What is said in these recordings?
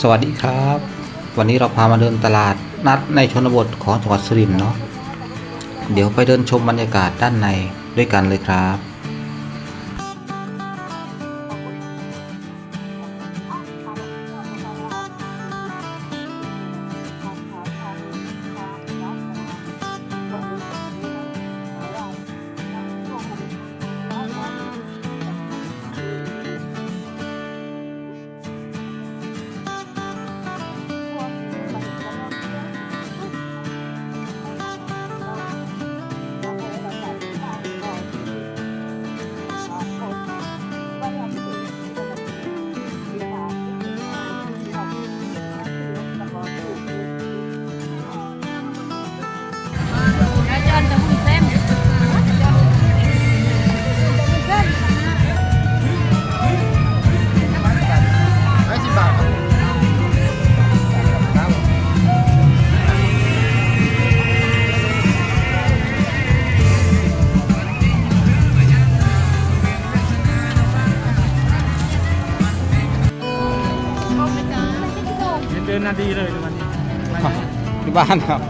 สวัสดีครับ วันนี้เราพามาเดินตลาดนัดในชนบทของจังหวัดสุรินทร์เนาะเดี๋ยวไปเดินชมบรรยากาศด้านในด้วยกันเลยครับ ดีเลยวันนี้ ที่บ้านครับ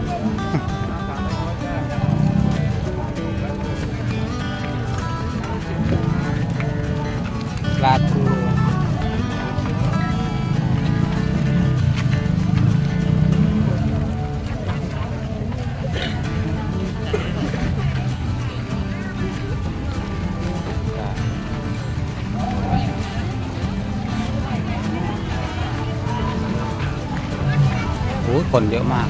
คนเยอะมาก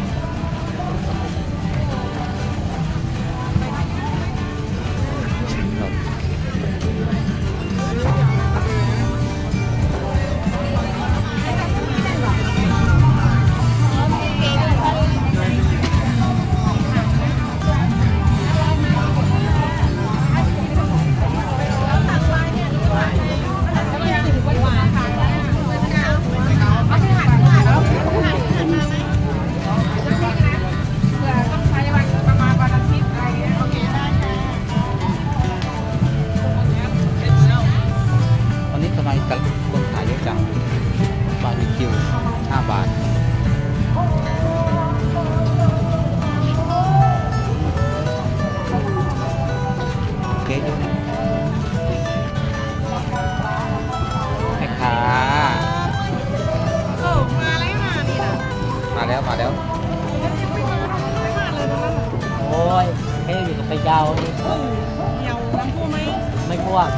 วก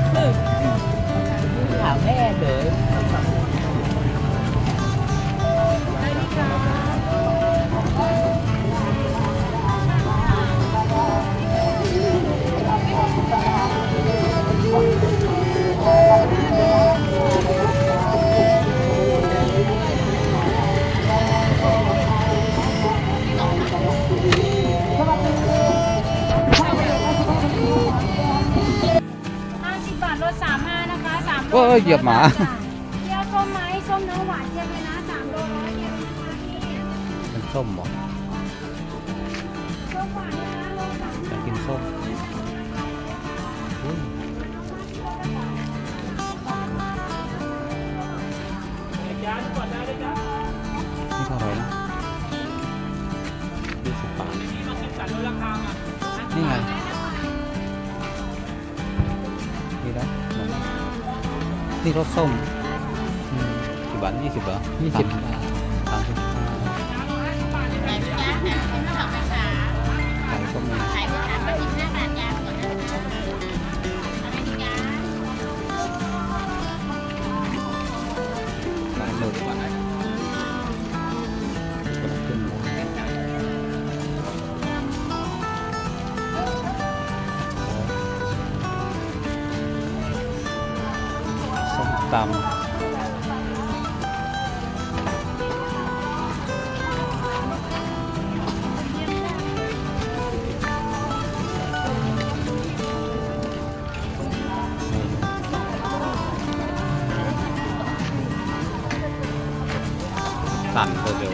ถามแม่เด้อ เหยียบหมาเที่ยวส้มไหมส้มเนื้อหวานเทียมเลยนะสามโลร้อยเดียวนะคะพี่เป็นส้มบอกส้มหวานนะคะโลสามอยากกินส้มอุ้ยนี่เท่าไหร่นะยี่สิบบาทนี่ไง นี่รสส้มอืมกี่บาทยี่สิบเหรอยี่สิบสามสิบห้าไข่ก็มีหลายหมื่นกว่าคนละ ส้มตำสั่นเร็ว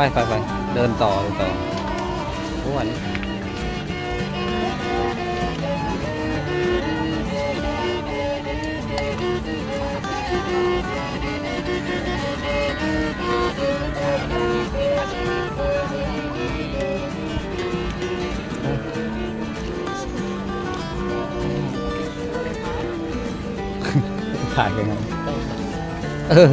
ไปไปไปเดินต่อเดินต่อโอ้อันนี้ถ่ายกันไงเออ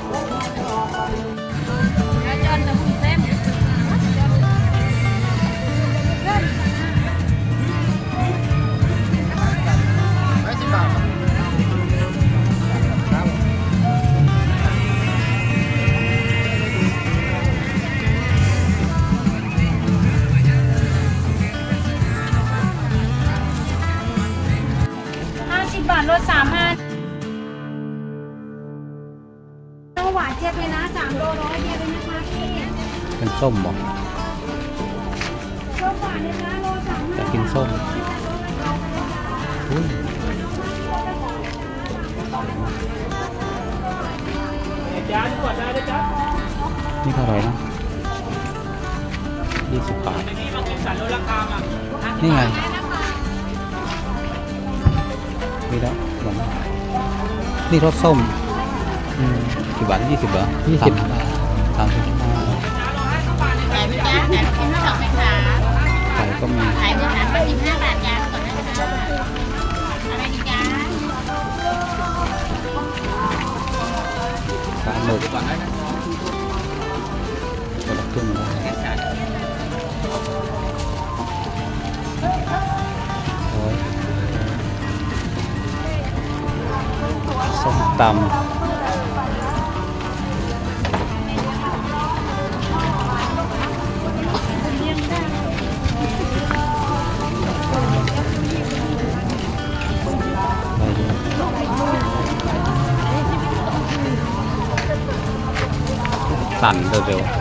วานเจี๊ยบเลยนะสามโลร้อยเดียวเลยนะคะพี่เป็นส้มเหรอส้มหวานเลยนะโลสามห้าจะกินส้มอุ้ยจานตรวจได้ด้วยจ้ะนี่เท่าไหร่นะยี่สิบบาทนี่มากินสันลดราคามานี่ไงนี่แล้วหลงนี่รสส้มอืม กี่บาทยี่สิบเหรอยี่สิบสามสิบห้าขายไหมจ๊ะขายกินข้าวไหมคะไข่ก็มีขายไหมคะสิบห้าบาทยางก่อนนะคะอะไรดีจ๊ะปลาหมึกคนละครึ่งนะโอ้ยส้มตำ สั่นเร็วๆ